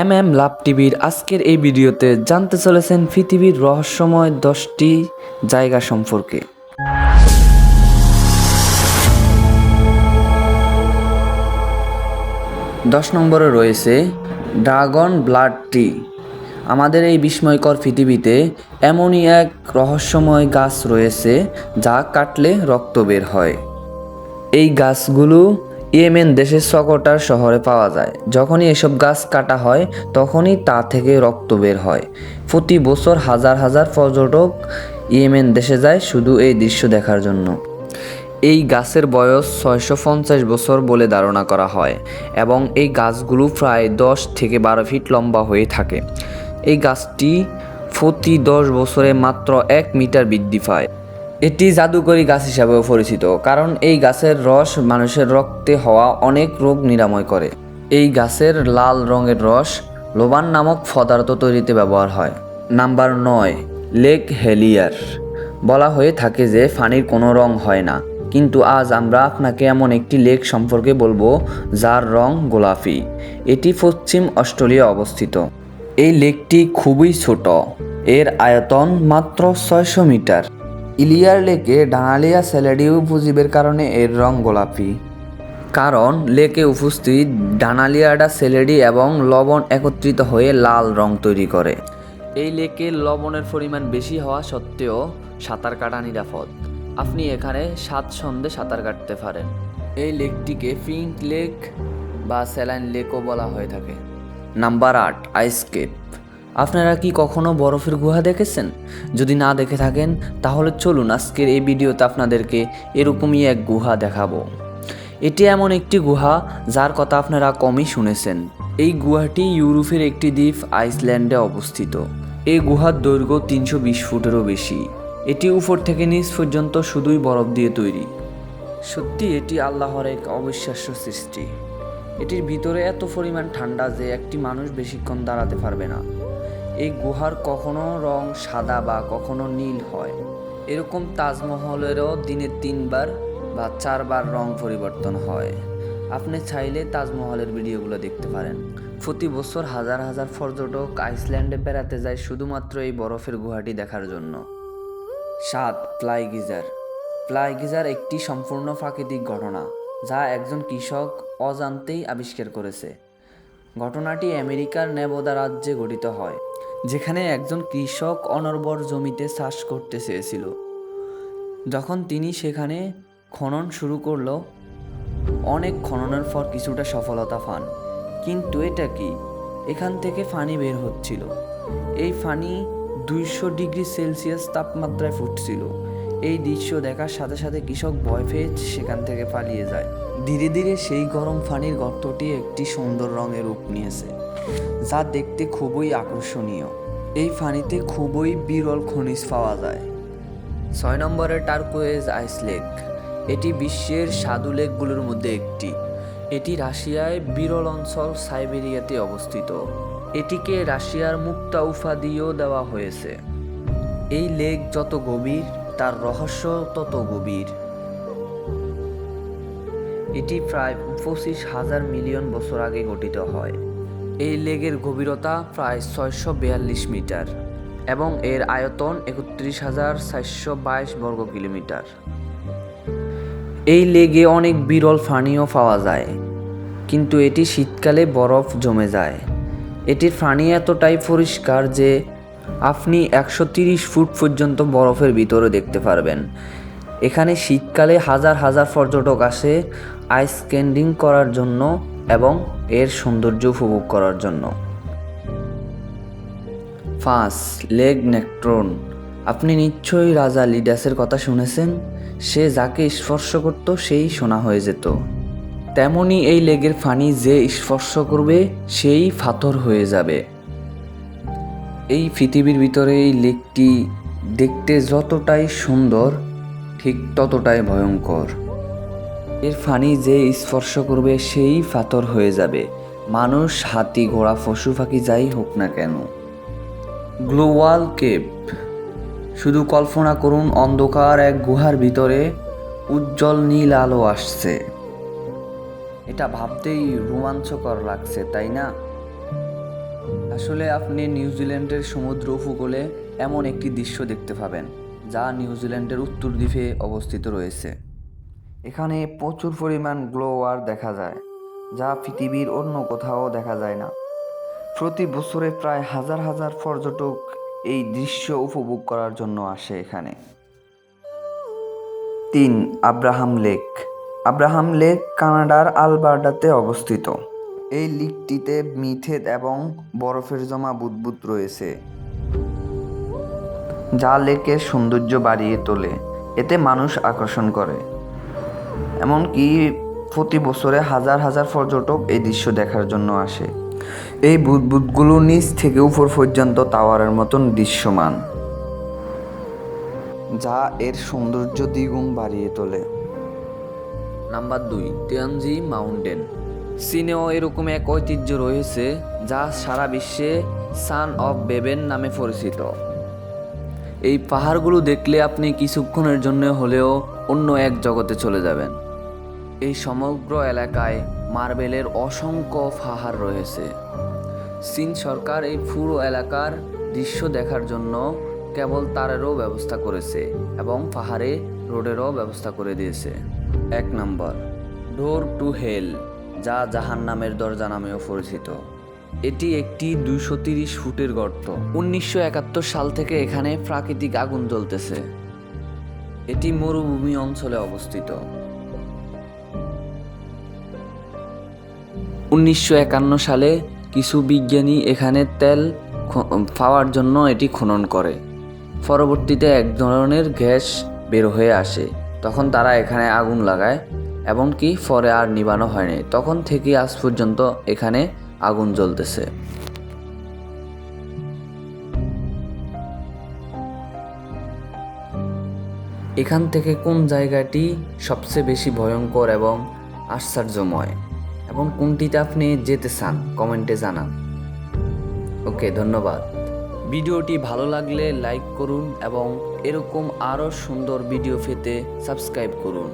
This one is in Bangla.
এম এম লাভ টিভির আজকের এই ভিডিওতে জানতে চলেছেন পৃথিবীর রহস্যময় দশটি জায়গা সম্পর্কে। দশ নম্বরে রয়েছে ড্রাগন ব্লাড ট্রি আমাদের এই বিস্ময়কর পৃথিবীতে এমনই এক রহস্যময় গাছ রয়েছে যা কাটলে রক্ত বের হয়। এই গাছগুলো ইয়েমেন দেশের সকটার শহরে পাওয়া যায়। যখনই এসব গাছ কাটা হয়, তখনই তা থেকে রক্ত বের হয়। প্রতি বছর হাজার হাজার পর্যটক ইয়েমেন দেশে যায় শুধু এই দৃশ্য দেখার জন্য। এই গাছের বয়স ছয়শো পঞ্চাশ বছর বলে ধারণা করা হয় এবং এই গাছগুলো প্রায় দশ থেকে বারো ফিট লম্বা হয়ে থাকে। এই গাছটি প্রতি দশ বছরে মাত্র এক মিটার বৃদ্ধি পায়। এটি জাদুকরী গাছ হিসাবেও পরিচিত, কারণ এই গাছের রস মানুষের রক্তে হওয়া অনেক রোগ নিরাময় করে। এই গাছের লাল রঙের রস লোবান নামক পদার্থ তৈরিতে ব্যবহার হয়। নাম্বার নয়, লেক হেলিয়ার। বলা হয়ে থাকে যে ফানির কোনো রং হয় না, কিন্তু আজ আমরা আপনাকে এমন একটি লেক সম্পর্কে বলব, যার রং গোলাপি। এটি পশ্চিম অস্ট্রেলিয়া অবস্থিত। এই লেকটি খুবই ছোট, এর আয়তন মাত্র ছয়শো মিটার। ইলিয়ার লেকে ডানালিয়া স্যালাডি উপজীবের কারণে এর রং গোলাপি। কারণ লেকে উপস্থিত ডানালিয়াডা সেলেডি এবং লবণ একত্রিত হয়ে লাল রং তৈরি করে। এই লেকে লবণের পরিমাণ বেশি হওয়া সত্ত্বেও সাঁতার কাটা নিরাপদ। আপনি এখানে সাত স্বাচ্ছন্দ্যে সাঁতার কাটতে পারেন। এই লেকটিকে পিঙ্ক লেক বা স্যালাইন লেকও বলা হয়ে থাকে। নাম্বার আট, আইসকেপ। আপনারা কি কখনো বরফের গুহা দেখেছেন? যদি না দেখে থাকেন, তাহলে চলুন আজকের এই ভিডিওতে আপনাদেরকে এরকমই এক গুহা দেখাবো। এটি এমন একটি গুহা, যার কথা আপনারা কমই শুনেছেন। এই গুহাটি ইউরোপের একটি দ্বীপ, আইসল্যান্ডে অবস্থিত। এই গুহার দৈর্ঘ্য তিনশো বিশ ফুটেরও বেশি। এটি উপর থেকে নিচ পর্যন্ত শুধুই বরফ দিয়ে তৈরি। সত্যি, এটি আল্লাহর এক অবিশ্বাস্য সৃষ্টি। এটির ভিতরে এত পরিমাণ ঠান্ডা যে একটি মানুষ বেশিক্ষণ দাঁড়াতে পারবে না। এই গুহার কখনো রং সাদা বা কখনো নীল হয়। এরকম তাজমহলেরও দিনে তিনবার বা চারবার রং পরিবর্তন হয়। আপনি চাইলে তাজমহলের ভিডিওগুলো দেখতে পারেন। প্রতি বছর হাজার হাজার পর্যটক আইসল্যান্ডে বেড়াতে যায় শুধুমাত্র এই বরফের গুহাটি দেখার জন্য। সাত ফ্লাই গিজার ফ্লাই গিজার একটি সম্পূর্ণ প্রাকৃতিক ঘটনা, যা একজন কৃষক অজান্তেই আবিষ্কার করেছে। ঘটনাটি আমেরিকার নেবোদা রাজ্যে গঠিত হয়। যেখানে একজন কৃষক অনর্বর জমিতে চাষ করতে চেয়েছিল। যখন তিনি সেখানে খনন শুরু করল, অনেক খননের পর কিছুটা সফলতা পান। কিন্তু এটা কি? এখান থেকে ফানি বের হচ্ছিল। এই ফানি দুইশো ডিগ্রি সেলসিয়াস তাপমাত্রায় ফুটছিল। এই দৃশ্য দেখার সাথে সাথে কৃষক ভয় পেয়ে সেখান থেকে পালিয়ে যায়। ধীরে ধীরে সেই গরম ফানির গর্তটি একটি সুন্দর রঙের রূপ নিয়েছে। যা দেখতে খুবই আকর্ষণীয়। এই ফানিতে খুবই বিরল খনিজ পাওয়া যায়। ছয় নম্বরে টার্কোয়েজ আইস লেক। এটি বিশ্বের সাধু লেকগুলোর মধ্যে একটি। এটি রাশিয়ায় বিরল অঞ্চল সাইবেরিয়াতে অবস্থিত। এটিকে রাশিয়ার মুক্তা উপাধিও দেওয়া হয়েছে। এই লেক যত গভীর, তার রহস্য তত গভীর। এটি প্রায় পঁচিশ হাজার মিলিয়ন বছর আগে গঠিত হয়। এই লেগের গভীরতা প্রায় ছয়শো বিয়াল্লিশ মিটার এবং এর আয়তন একত্রিশ হাজার চারশো বাইশ বর্গ কিলোমিটার। এই লেগে অনেক বিরল ফানিও পাওয়া যায়, কিন্তু এটি শীতকালে বরফ জমে যায়। এটির ফানি এতটাই পরিষ্কার যে আপনি একশো তিরিশ ফুট পর্যন্ত বরফের ভিতরে দেখতে পারবেন। এখানে শীতকালে হাজার হাজার পর্যটক আসে আইস স্কেন্ডিং করার জন্য এবং এর সৌন্দর্য উপভোগ করার জন্য। ফাঁস, লেগ নেক্ট্রন, আপনি নিশ্চয়ই রাজা লিডাসের কথা শুনেছেন, সে যাকে স্পর্শ করত সেই শোনা হয়ে যেত। তেমনি এই লেগের ফানি যে স্পর্শ করবে, সেই ফাথর হয়ে যাবে। এই পৃথিবীর ভিতরে এই লেকটি দেখতে যতটাই সুন্দর, ঠিক ততটাই ভয়ঙ্কর। এর ফানি যে স্পর্শ করবে সেই ফাথর হয়ে যাবে। মানুষ, হাতি, ঘোড়া, পশু, পাখি যাই হোক না কেন। Global cape. শুধু কল্পনা করুন, অন্ধকার এক গুহার ভিতরে উজ্জ্বল নীল আলো আসছে। এটা ভাবতেই রোমাঞ্চকর লাগছে, তাই না? আসলে আপনি নিউজিল্যান্ডের সমুদ্র উপকূলে এমন একটি দৃশ্য দেখতে পাবেন, যা নিউজিল্যান্ডের উত্তর দ্বীপে অবস্থিত রয়েছে। এখানে প্রচুর পরিমাণ গ্লোয়ার দেখা যায়, যা পৃথিবীর অন্য কোথাও দেখা যায় না। প্রতি বছরে প্রায় হাজার হাজার পর্যটক এই দৃশ্য উপভোগ করার জন্য আসে এখানে। তিন, আব্রাহাম লেক। আব্রাহাম লেক কানাডার আলবার্টাতে অবস্থিত। এই লেকটিতে মিথেদ এবং বরফের জমা বুদবুদ রয়েছে, যা লেকের সৌন্দর্য বাড়িয়ে তোলে। এতে মানুষ আকর্ষণ করে। এমনকি প্রতি বছরে হাজার হাজার পর্যটক এই দৃশ্য দেখার জন্য আসে। এই বুদবুদগুলো নিচ থেকে উপর পর্যন্ত টাওয়ারের মতন দৃশ্যমান, যা এর সৌন্দর্য দ্বিগুণ বাড়িয়ে তোলে। নাম্বার দুই, তিয়ানজি মাউন্টেন। চীনেও এরকম এক ঐতিহ্য রয়েছে, যা সারা বিশ্বে সান অফ বেবেন নামে পরিচিত। এই পাহাড়গুলো দেখলে আপনি কিছুক্ষণের জন্য হলেও অন্য এক জগতে চলে যাবেন। এই সমগ্র এলাকায় মার্বেলের অসংখ্য পাহাড় রয়েছে। চীন সরকার এই পুরো এলাকার দৃশ্য দেখার জন্য কেবল তারেরও ব্যবস্থা করেছে এবং পাহাড়ে রোডেরও ব্যবস্থা করে দিয়েছে। এক নম্বর ডোর টু হেল যা জাহান নামের দরজা নামেও পরিচিত। এটি একটি দুইশো তিরিশ ফুটের গর্ত। উনিশশো একাত্তর সাল থেকে এখানে প্রাকৃতিক আগুন জ্বলতেছে। এটি মরুভূমি অঞ্চলে অবস্থিত। উনিশশো একান্ন সালে কিছু বিজ্ঞানী এখানে তেল পাওয়ার জন্য এটি খনন করে। পরবর্তীতে এক ধরনের গ্যাস বের হয়ে আসে। তখন তারা এখানে আগুন লাগায়, এমনকি পরে আর নিবানো হয়নি। তখন থেকে আজ পর্যন্ত এখানে আগুন জ্বলতেছে। এখান থেকে কোন জায়গাটি সবচেয়ে বেশি ভয়ঙ্কর এবং আশ্চর্যময়? এবং কোনটিতে আপনি যেতে চান, কমেন্টে জানান। ওকে, ধন্যবাদ। ভিডিওটি ভালো লাগলে লাইক করুন এবং এরকম আরও সুন্দর ভিডিও পেতে সাবস্ক্রাইব করুন।